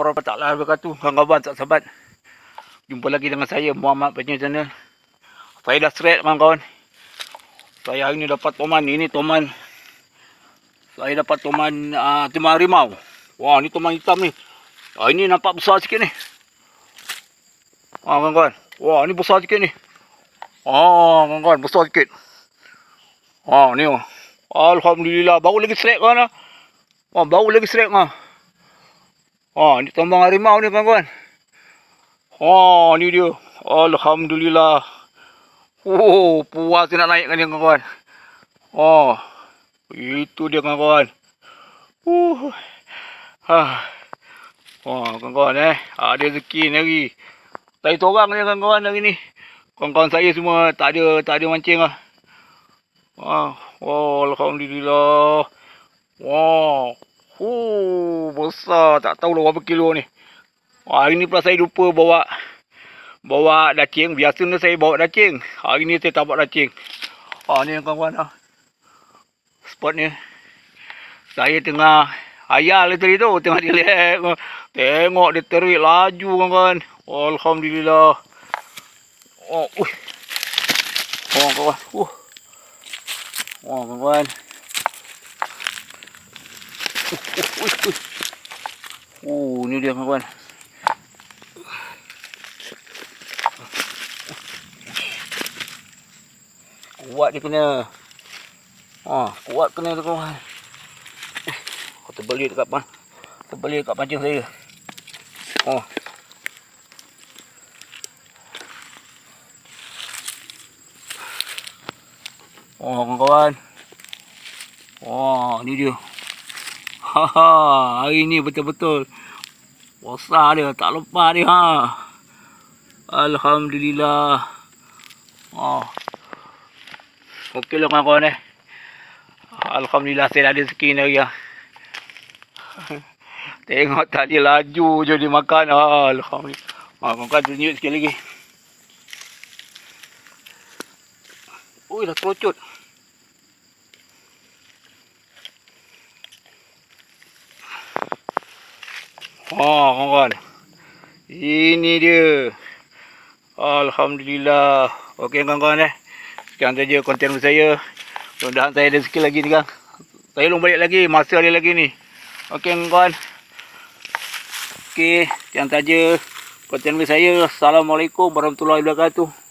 warahmatullahi wabarakatuh. Kawan-kawan, sahabat. Jumpa lagi dengan saya, Muhammad Penyu Channel. Saya dah straight, kawan-kawan. Saya hari ni dapat toman. Ini toman. Saya dapat toman uh, timah harimau. Wah, ni toman hitam ni. Ah, ini nampak besar sikit ni. Ah, kawan-kawan. Wah, ni besar sikit ni. Ah, kawan-kawan, besar sikit. Ah, ni. oh. Alhamdulillah. Baru lagi straight, kawan. ah. Baru lagi straight ah. Oh, ni tombang harimau ni kawan-kawan. Oh, ni dia. Alhamdulillah. Oh, puas nak naikkan dia kawan-kawan. Oh, itu dia kawan-kawan. Uh. Ha. Oh, kawan-kawan eh. Ada rezeki ni hari. Saya seorang je kawan-kawan hari ni. Kawan-kawan saya semua tak ada tak ada mancing lah. Ah, oh, alhamdulillah. Wow. Oh, besar. Tak tahu lah berapa kilo ni. Hari ni pula saya lupa bawa bawa dacing. Biasanya saya bawa dacing. Hari ni saya tak bawa dacing. Ah, ni kawan-kawan ah. Spot ni. Saya tengah ayal tadi tu. Tengah dia lihat. Tengok dia terik laju kawan-kawan. Alhamdulillah. Oh, uh. Oh, kawan. Uh. Oh, kawan-kawan. Uh, uh, uh. Oh, ni dia kawan. Kuat dia kena. Ha, kuat kena tu kawan. Eh, Kau terbalik dekat pan. Terbalik dekat pancing saya. Oh. Oh, kawan-kawan. Oh, ni dia. Haha, hari ni betul-betul besar dia, tak lepas dia ha. Alhamdulillah. Oh. Okey lah kawan-kawan eh. Alhamdulillah saya ada rezeki ni ah. Tengok tadi laju je dia makan. Ah, Alhamdulillah. Ha, kawan-kawan tunjuk sikit lagi. Ui, dah kerocut. Oh, kawan-kawan. Ini dia. Alhamdulillah. Okey kawan-kawan eh. Sekian saja konten saya. Mudah-mudahan saya ada skill lagi ni kan. Saya belum balik lagi. Masa ada lagi ni. Okey kawan-kawan. Okey. Sekian saja konten saya. Assalamualaikum warahmatullahi wabarakatuh.